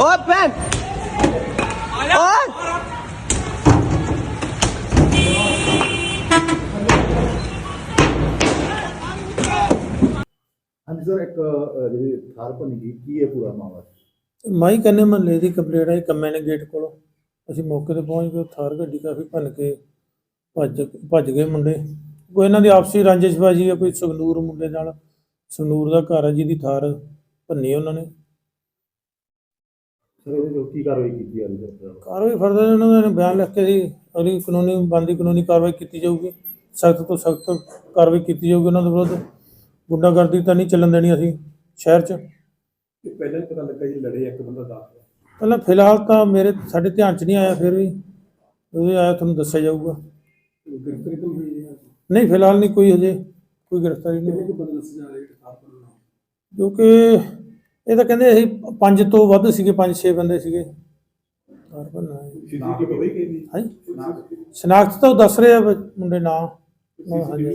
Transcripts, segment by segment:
ਓਏ ਭੈਣ। ਓਏ। ਹਾਂਜੀ ਸਰ ਇੱਕ ਅਹ, ਜਿਹੜੀ ਥਾਰ ਭੰਨੀ ਗਈ ਕੀ ਹੈ ਪੂਰਾ ਮਾਮਲਾ ਮਾਈ ਕੰਨੇ ਮਹੱਲੇ ਦੀ ਕੰਪਲੇਂਟ ਆਈ ਕੰਮੇ ਨੇ ਗੇਟ ਕੋਲੋਂ। ਅਸੀਂ ਮੌਕੇ ਤੇ ਪਹੁੰਚ ਗਏ ਥਾਰ ਗੱਡੀ ਕਾਫੀ ਭੰਨ ਕੇ ਭੱਜ ਭੱਜ ਗਏ ਮੁੰਡੇ। ਕੋਈ ਇਹਨਾਂ ਦੀ ਆਪਸੀ ਰੰਜਿਸ਼ਬਾਜੀ ਹੈ ਕੋਈ ਸੰਗਨੂਰ ਮੁੰਡੇ ਨਾਲ ਸੰਗਨੂਰ ਦਾ ਘਰ ਹੈ ਜਿਹਦੀ ਥਾਰ ਭੰਨੀ ਉਹਨਾਂ ਨੇ। ਸਰ ਇਹਦੇ ਜੋ ਕੀ ਕਾਰਵਾਈ ਕੀਤੀ ਜਾ ਰਹੀ ਹੈ? ਕਾਰਵਾਈ ਫਰਦਰ ਉਹਨਾਂ ਨੇ ਬਿਆਨ ਲਿਖ ਕੇ ਜੀ ਅਗਲੀ ਕਾਨੂੰਨੀ ਬੰਦੀ ਕਾਨੂੰਨੀ ਕਾਰਵਾਈ ਕੀਤੀ ਜਾਊਗੀ। ਸਖਤ ਤੋਂ ਸਖਤ ਕਾਰਵਾਈ ਕੀਤੀ ਜਾਊਗੀ ਉਹਨਾਂ ਦੇ ਵਿਰੁੱਧ। ਗੁੰਡਾਗਰਦੀ ਤਾਂ ਨਹੀਂ ਚੱਲਣ ਦੇਣੀ ਅਸੀਂ ਸ਼ਹਿਰ 'ਚ। ਪਹਿਲਾਂ ਹੀ ਪਤਾ ਲੱਗਾ ਜੀ ਲੜੇ ਇੱਕ ਬੰਦਾ ਦਾਖਲ ਪਹਿਲਾਂ ਫਿਲਹਾਲ ਤਾਂ ਮੇਰੇ ਸਾਡੇ ਧਿਆਨ 'ਚ ਨਹੀਂ ਆਇਆ ਫਿਰ ਵੀ ਜਦੋਂ ਆਇਆ ਤੁਹਾਨੂੰ ਦੱਸਿਆ ਜਾਊਗਾ। ਗ੍ਰਿਫਤਾਰੀ ਤਾਂ ਹੋਈ ਹੈ ਨਹੀਂ ਫਿਲਹਾਲ ਨਹੀਂ ਕੋਈ ਹਜੇ। ਕੋਈ ਗ੍ਰਿਫਤਾਰੀ ਨਹੀਂ ਹੋਈ। ਬੰਦੇ ਦੱਸ ਜਾ ਰਹੇ ਥਾਰ ਭੰਨਣਾ ਜੋ ਕਿ ਇਹ ਤਾਂ ਕਹਿੰਦੇ ਅਸੀਂ ਪੰਜ ਤੋਂ ਵੱਧ ਸੀਗੇ ਪੰਜ ਛੇ ਬੰਦੇ ਸੀਗੇ। ਘਰ ਭੰਨਣਾ ਹੈ। ਸੀਸੀਟੀਵੀ ਹੋਈ ਹਾਂਜੀ। ਸ਼ਨਾਖਤ ਤਾਂ ਉਹ ਦੱਸ ਰਹੇ ਆ ਮੁੰਡੇ ਨਾਂ। ਨਾਂ, ਹਾਂਜੀ।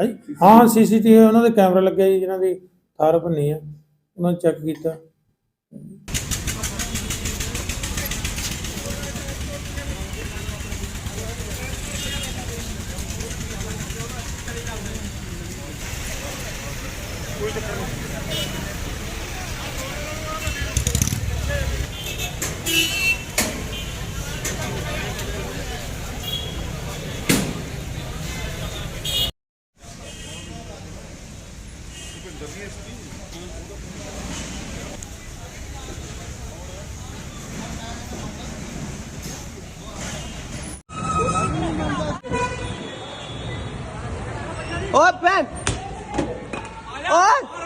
ਹਾਂਜੀ। ਹਾਂ ਸੀਸੀਟੀਵੀ ਉਹਨਾਂ ਦੇ ਕੈਮਰਾ ਲੱਗਿਆ ਜੀ ਜਿਹਨਾਂ ਦੀ ਥਾਰ ਭੰਨੀ ਆ। ਉਹਨਾਂ ਨੇ ਚੈੱਕ ਕੀਤਾ। Open! 啊？